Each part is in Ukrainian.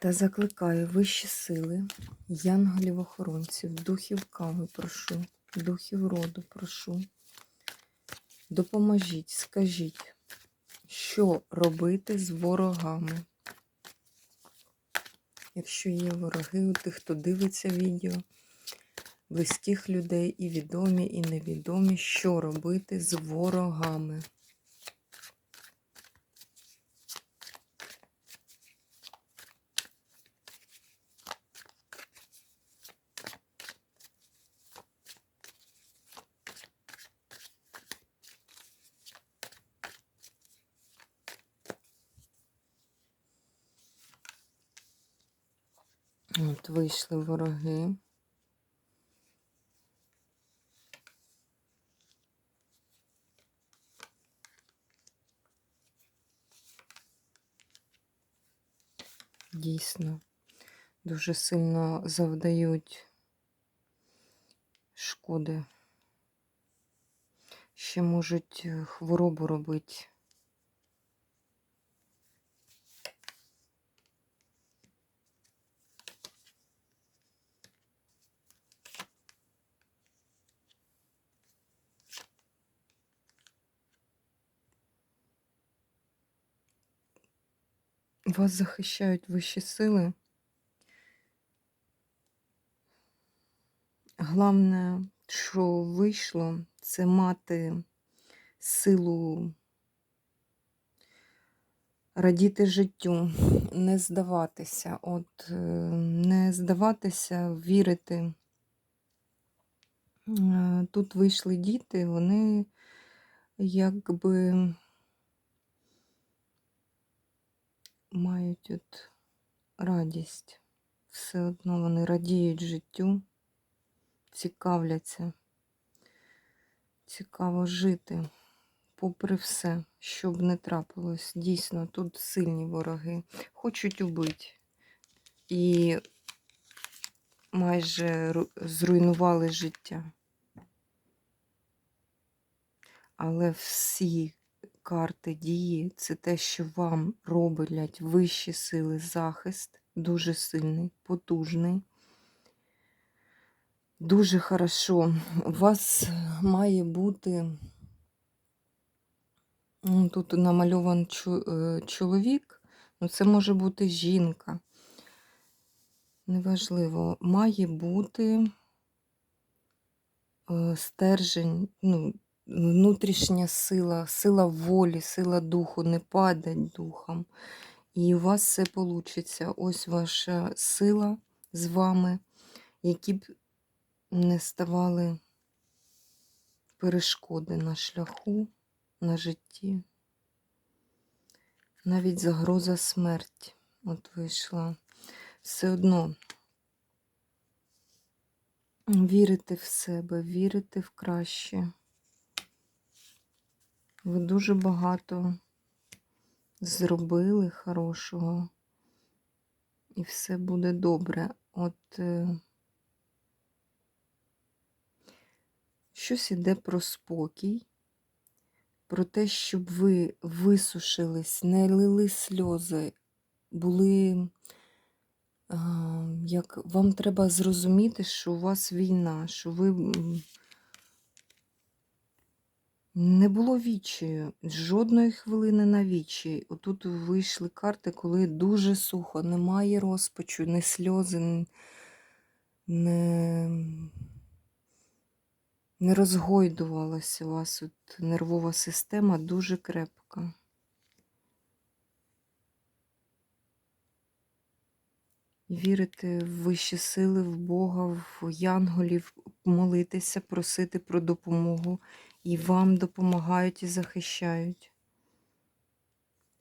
Та закликаю вищі сили, янголів-охоронців, духів кави прошу, духів роду прошу. Допоможіть, скажіть, що робити з ворогами. Якщо є вороги у тих, хто дивиться відео, близьких людей і відомі, і невідомі, що робити з ворогами. От вийшли вороги. Дійсно, дуже сильно завдають шкоди. Ще можуть е, хворобу робити. Вас захищають вищі сили. Головне, що вийшло, це мати силу радіти життю, не здаватися, от е, не здаватися, вірити. Е, Тут вийшли діти, вони якби мають от радість. Все одно вони радіють життю, цікавляться, цікаво жити, попри все, що б не трапилось. Дійсно, тут сильні вороги. Хочуть убити. І майже зруйнували життя. Але всі карти дії це те, що вам роблять вищі сили захист, дуже сильний, потужний. Дуже хорошо. У вас має бути. ну, Тут намальован е, чоловік, ну це може бути жінка. Неважливо, має бути е, стержень, ну, внутрішня сила, сила волі, сила духу, не падать духом. І у вас все вийде. Ось ваша сила з вами, які б не ставали перешкоди на шляху, на житті. Навіть загроза смерті от вийшла. Все одно вірити в себе, вірити в краще. Ви дуже багато зробили хорошого, і все буде добре. От е, щось іде про спокій, про те, щоб ви висушились, не лили сльози, були. Як вам треба зрозуміти, що у вас війна, що ви не було відчаю, жодної хвилини на відчай. Отут вийшли карти, коли дуже сухо, немає розпачу, не сльози, не, не розгойдувалася у вас от нервова система дуже крепка. Вірити в вищі сили, в Бога, в янголів, молитися, просити про допомогу. І вам допомагають і захищають.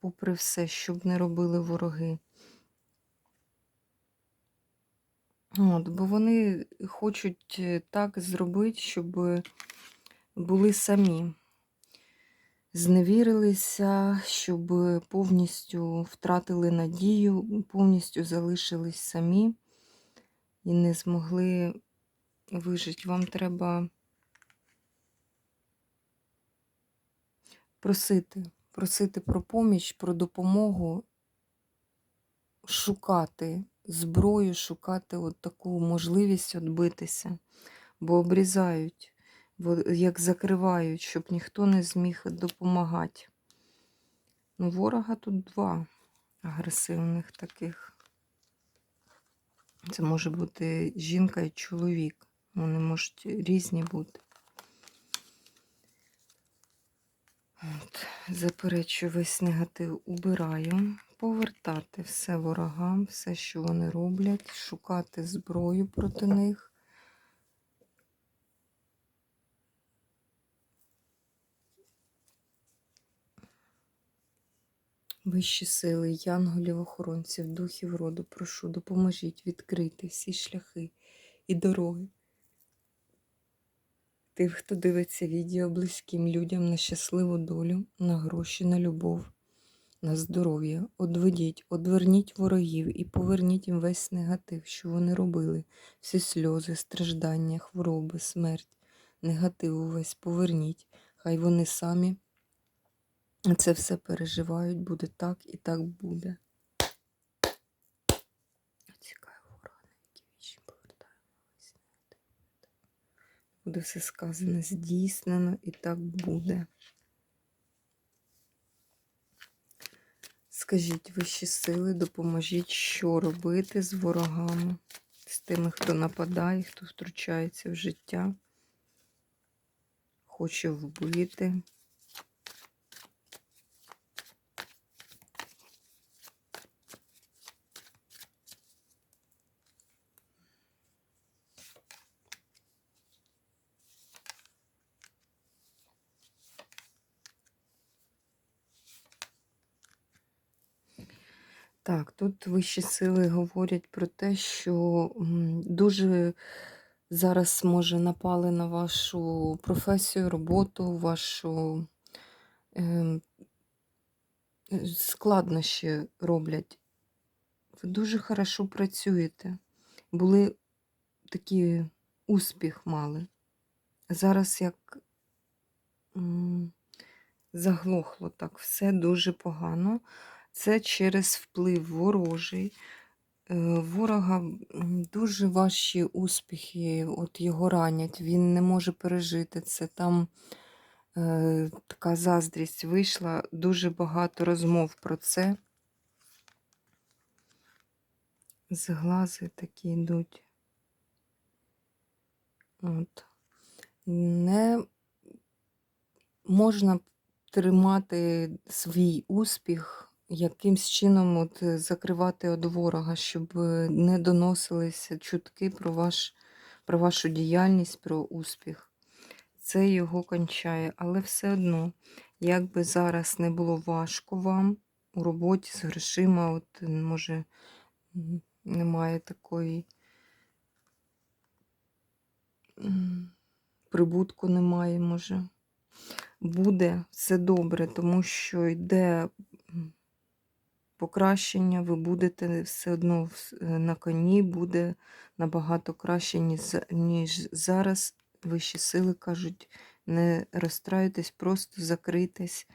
Попри все, що б не робили вороги. От, бо вони хочуть е, так зробити, щоб були самі. Зневірилися, щоб повністю втратили надію, повністю залишились самі і не змогли вижити. Вам треба просити, просити про поміч, про допомогу, шукати зброю, шукати от таку можливість відбитися, бо обрізають, як закривають, щоб ніхто не зміг допомагати. Ну, ворога тут два агресивних таких. Це може бути жінка і чоловік. Вони можуть різні бути. От, заперечую весь негатив, убираю, повертати все ворогам, все, що вони роблять, шукати зброю проти них. Вищі сили, янголів, охоронців, духів роду, прошу, допоможіть відкрити всі шляхи і дороги. Тих, хто дивиться відео близьким людям на щасливу долю, на гроші, на любов, на здоров'я. Одведіть, одверніть ворогів і поверніть їм весь негатив, що вони робили, всі сльози, страждання, хвороби, смерть, негатив увесь поверніть. Хай вони самі це все переживають, буде так і так буде. Цікаві ворога, які вічні повертаємо весь негатив. Буде все сказано, здійснено і так буде. Скажіть вищі сили, допоможіть, що робити з ворогами, з тими, хто нападає, хто втручається в життя, хоче вбити. Так, тут вищі сили говорять про те, що дуже зараз, може, напали на вашу професію, роботу, вашу ем, е, складнощі роблять. Ви дуже хорошо працюєте. Були такі успіх мали. Зараз як заглохло так, все дуже погано. Це через вплив ворожий. Е, Ворога дуже важчі успіхи, от його ранять, він не може пережити це. Там е, така заздрість вийшла, дуже багато розмов про це. Зглази такі йдуть. От. Не можна тримати свій успіх якимсь чином от е, закривати від ворога, щоб е, не доносилися чутки про, ваш, про вашу діяльність, про успіх. Це його кончає. Але все одно, як би зараз не було важко вам у роботі з грошима, от може немає такої прибутку немає, може. Буде все добре, тому що йде покращення, ви будете все одно е, на коні, буде набагато краще, ніж, зараз. Вищі сили кажуть, не розстраюйтесь, просто закрийтесь.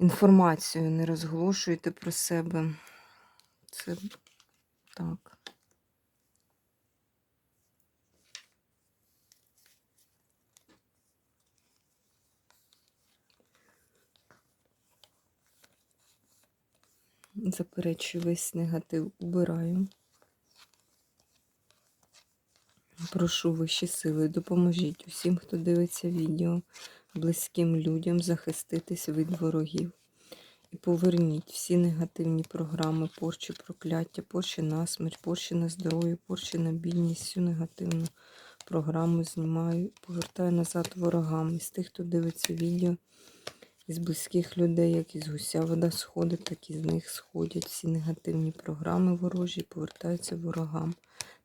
Інформацію не розголошуйте про себе. Це так. Заперечую весь негатив, убираю. Прошу вищі сили, допоможіть усім, хто дивиться відео, близьким людям захиститись від ворогів. І поверніть всі негативні програми, порчі, прокляття, порчі на смерть, порчі на здоров'я, порчі на бідність, всю негативну програму знімаю, повертаю назад ворогам. Із тих, хто дивиться відео, із близьких людей, як із гуся вода сходить, так і з них сходять всі негативні програми ворожі, повертаються ворогам.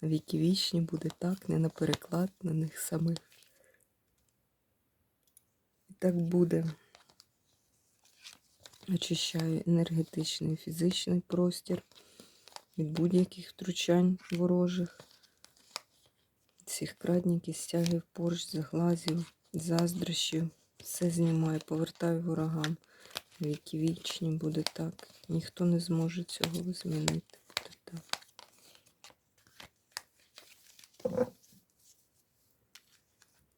На віки вічні буде так, не на переклад на них самих. І так буде. Очищаю енергетичний і фізичний простір від будь-яких втручань ворожих, всіх крадників, стягів, порш, заглазів, заздрощів. Все знімаю, повертаю ворогам. Віки вічні буде так. Ніхто не зможе цього змінити. Буде так.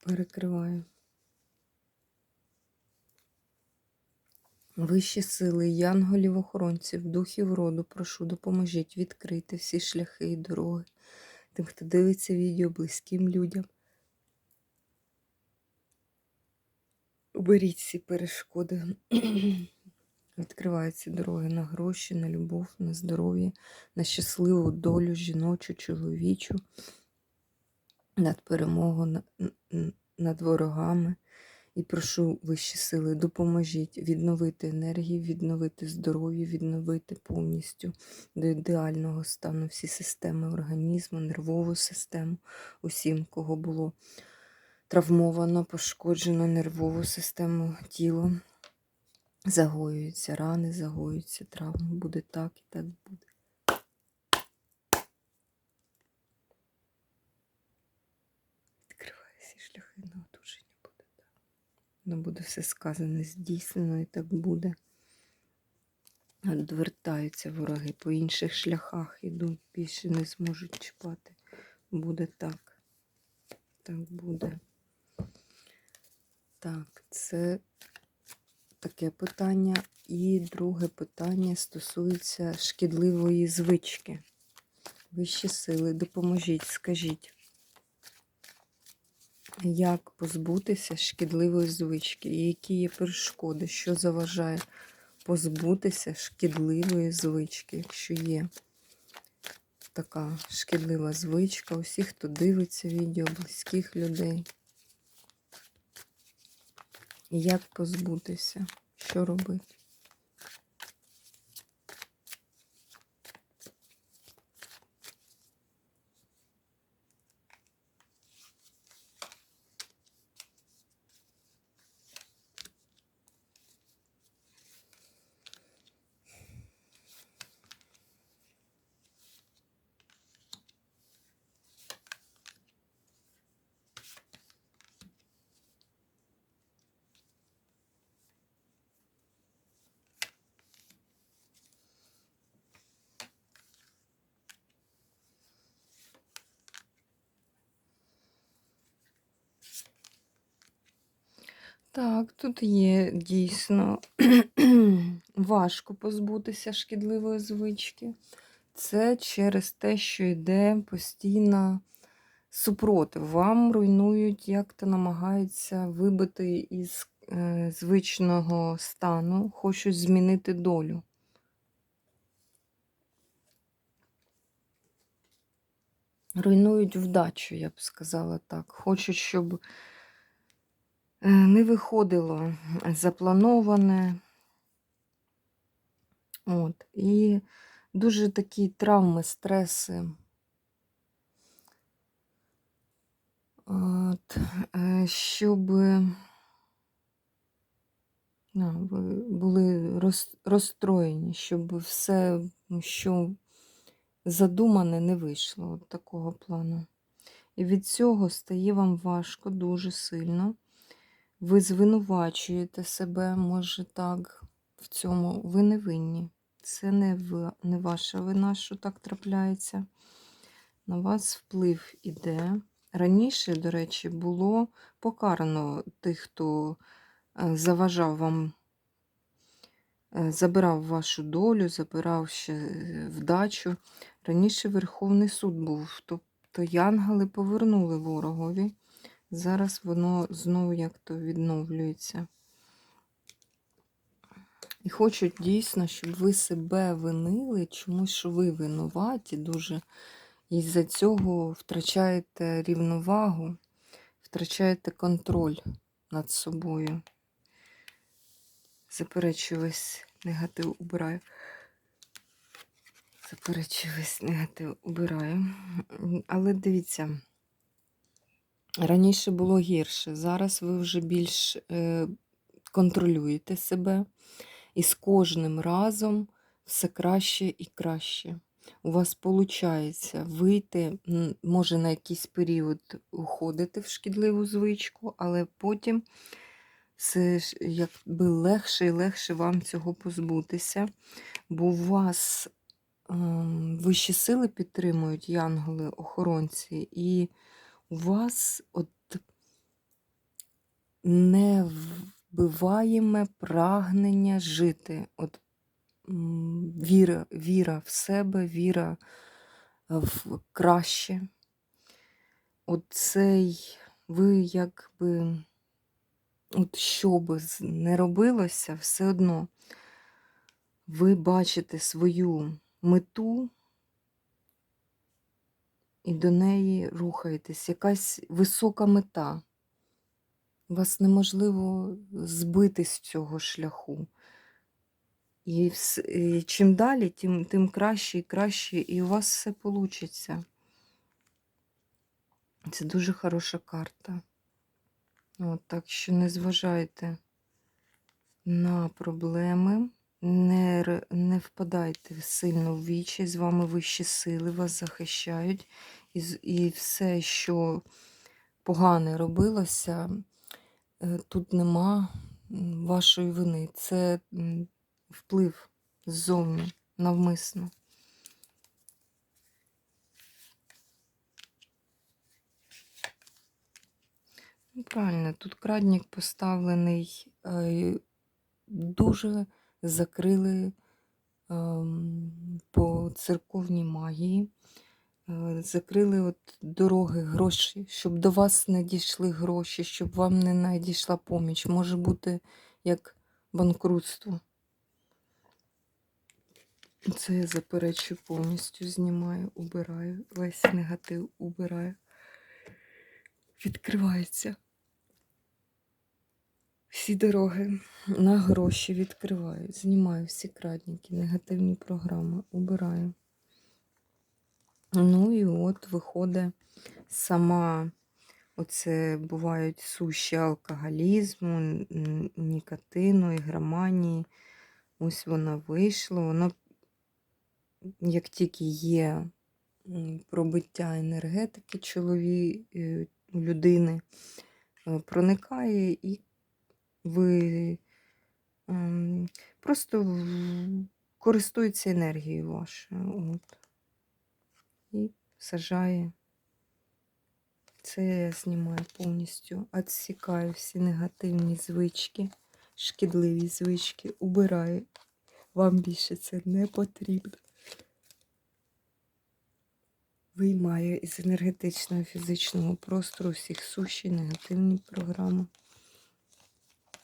Перекриваю. Вищі сили, янголів, охоронців, духів роду, прошу, допоможіть відкрити всі шляхи і дороги тим, хто дивиться відео близьким людям. Уберіть всі перешкоди. Відкриваються дороги на гроші, на любов, на здоров'я, на щасливу долю, жіночу, чоловічу, над перемогу, над ворогами. І прошу вищі сили, допоможіть відновити енергію, відновити здоров'я, відновити повністю до ідеального стану всі системи організму, нервову систему, усім, кого було травмовано, пошкоджено нервову систему, тіло. Загоюються рани, загоюються травми. Буде так і так буде. Відкриваю всі шляхи на одужання буде так. Воно буде все сказане, здійснено і так буде. Відвертаються вороги по інших шляхах ідуть, більше не зможуть чіпати. Буде так. Так буде. Так, це таке питання. І друге питання стосується шкідливої звички. Вищі сили, допоможіть, скажіть, як позбутися шкідливої звички? І які є перешкоди, що заважає позбутися шкідливої звички, якщо є така шкідлива звичка, усіх, хто дивиться відео, близьких людей. Як позбутися? Що робити? Так, тут є дійсно важко позбутися шкідливої звички. Це через те, що йде постійно супротив. Вам руйнують, як то намагаються вибити із е, звичного стану, хочуть змінити долю. Руйнують вдачу, я б сказала так. Хочуть, щоб не виходило заплановане. От. І дуже такі травми, стреси. От, е, щоб ну, були розстроєні, щоб все, що задумане, не вийшло от такого плану. І від цього стає вам важко дуже сильно. Ви звинувачуєте себе, може так, в цьому ви не винні. Це не, ви, не ваша вина, що так трапляється. На вас вплив іде. Раніше, до речі, було покарано тих, хто е, заважав вам, е, забирав вашу долю, забирав ще е, вдачу. Раніше Верховний суд був, тобто янголи повернули ворогові. Зараз воно знову як-то відновлюється. І хочуть дійсно, щоб ви себе винили, чомусь, що ви винуваті дуже. І з-за цього втрачаєте рівновагу, втрачаєте контроль над собою. Заперечую весь негатив убираю. Заперечую весь негатив убираю. Але дивіться, раніше було гірше. Зараз ви вже більш е, контролюєте себе. І з кожним разом все краще і краще. У вас виходить вийти, може на якийсь період уходити в шкідливу звичку, але потім це якби легше і легше вам цього позбутися, бо у вас ем, вищі сили підтримують янголи, охоронці, і вас от невбиваєме прагнення жити. От віра, віра в себе, віра в краще. Оцей ви якби, от що би не робилося, все одно ви бачите свою мету і до неї рухаєтесь. Якась висока мета. Вас неможливо збити з цього шляху. І, і чим далі, тим, тим краще і краще, і у вас все вийде. Це дуже хороша карта. От, так що не зважайте на проблеми, не, не впадайте сильно в вічі, з вами вищі сили, вас захищають. І, і все, що погане робилося, е, тут нема вашої вини. Це вплив ззовні, навмисно. Ну, Правильно, тут крадник поставлений, е, дуже закрили ем, по церковній магії, е, закрили от дороги, гроші, щоб до вас не дійшли гроші, щоб вам не надійшла поміч. Може бути як банкрутство. Це я заперечую повністю, знімаю, убираю, весь негатив убираю. Відкривається. Всі дороги на гроші відкриваю. Знімаю всі крадники, негативні програми, убираю. Ну і от виходить сама, оце бувають суші алкоголізму, нікотину, ігроманії. Ось вона вийшла. Воно, як тільки є пробиття енергетики чолові, е, людини, е, проникає і ви ем, просто користується енергією вашою. От. І сажає. Це я знімаю повністю. Відсікаю всі негативні звички, шкідливі звички, убираю. Вам більше це не потрібно. Виймаю із енергетичного фізичного простору всіх суші, негативні програми.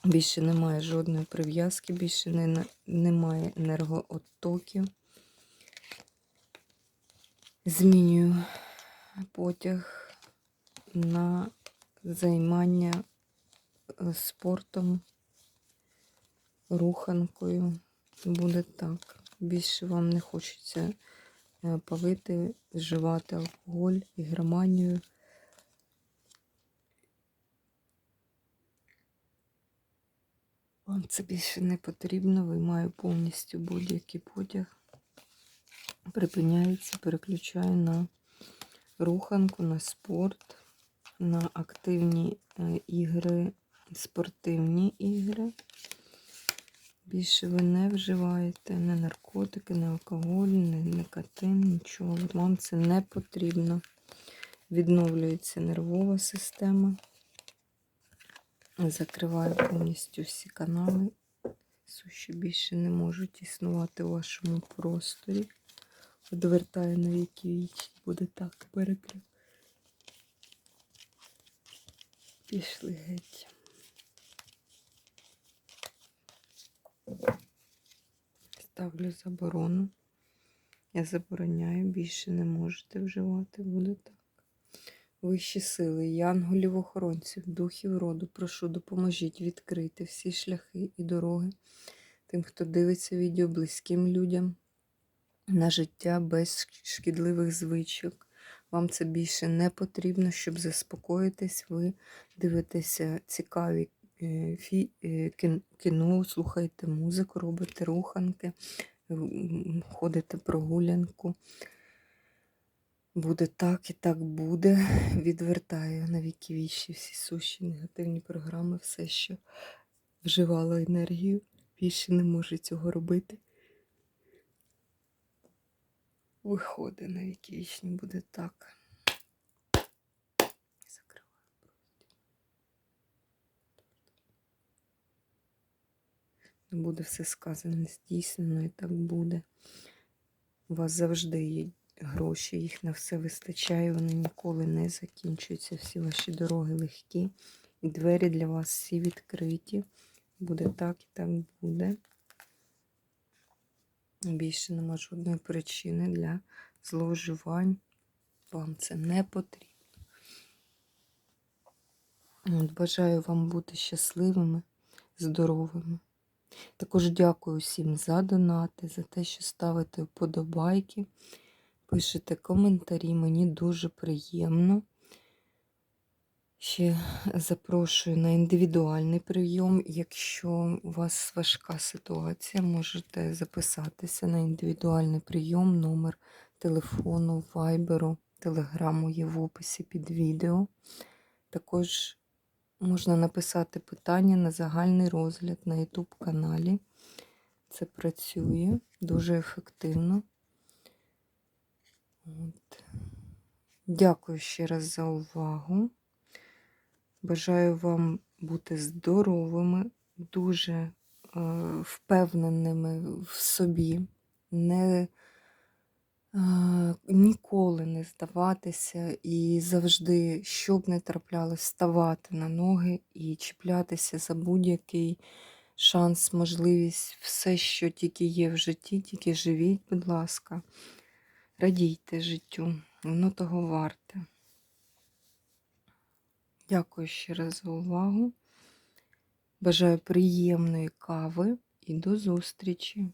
Більше немає жодної прив'язки, більше не, немає енергооттоків. Змінюю потяг на займання е, спортом, руханкою. Буде так. Більше вам не хочеться е, палити, вживати алкоголь, ігроманію. Вам це більше не потрібно, виймаю повністю будь-який потяг. Припиняється, переключаю на руханку, на спорт, на активні ігри, спортивні ігри. Більше ви не вживаєте не наркотики, не алкоголь, не никотин, нічого. Вам це не потрібно. Відновлюється нервова система. Закриваю повністю всі канали. Суші більше не можуть існувати у вашому просторі. Одвертаю на віки вічні, буде так перекрив. Пішли геть. Ставлю заборону. Я забороняю, більше не можете вживати, буде так. Вищі сили, янголів охоронців, духів роду, прошу, допоможіть відкрити всі шляхи і дороги тим, хто дивиться відео близьким людям на життя без шкідливих звичок. Вам це більше не потрібно, щоб заспокоїтись. Ви дивитеся цікаві е, е, кін- кіно, слухаєте музику, робите руханки, ходите прогулянку. Буде так і так буде. Відвертаю на віки вічі всі суші, негативні програми, все, що вживало енергію. Більше не може цього робити. Виходить на віки вічні, буде так. Простір. Буде все сказане, здійснено і так буде. У вас завжди є гроші, їх на все вистачає, вони ніколи не закінчуються. Всі ваші дороги легкі. І двері для вас всі відкриті. Буде так і так буде. Більше нема жодної причини для зловживань. Вам це не потрібно. От, бажаю вам бути щасливими, здоровими. Також дякую всім за донати, за те, що ставите вподобайки, пишете коментарі. Мені дуже приємно. Ще запрошую на індивідуальний прийом. Якщо у вас важка ситуація, можете записатися на індивідуальний прийом, номер телефону, вайберу, телеграму є в описі під відео. Також можна написати питання на загальний розгляд на YouTube каналі. Це працює дуже ефективно. От. Дякую ще раз за увагу. Бажаю вам бути здоровими, дуже е, впевненими в собі, не, е, ніколи не здаватися і завжди, що б не траплялось, ставати на ноги і чіплятися за будь-який шанс, можливість, все, що тільки є в житті, тільки живіть, будь ласка, радійте життю, воно того варте. Дякую ще раз за увагу. Бажаю приємної кави і до зустрічі!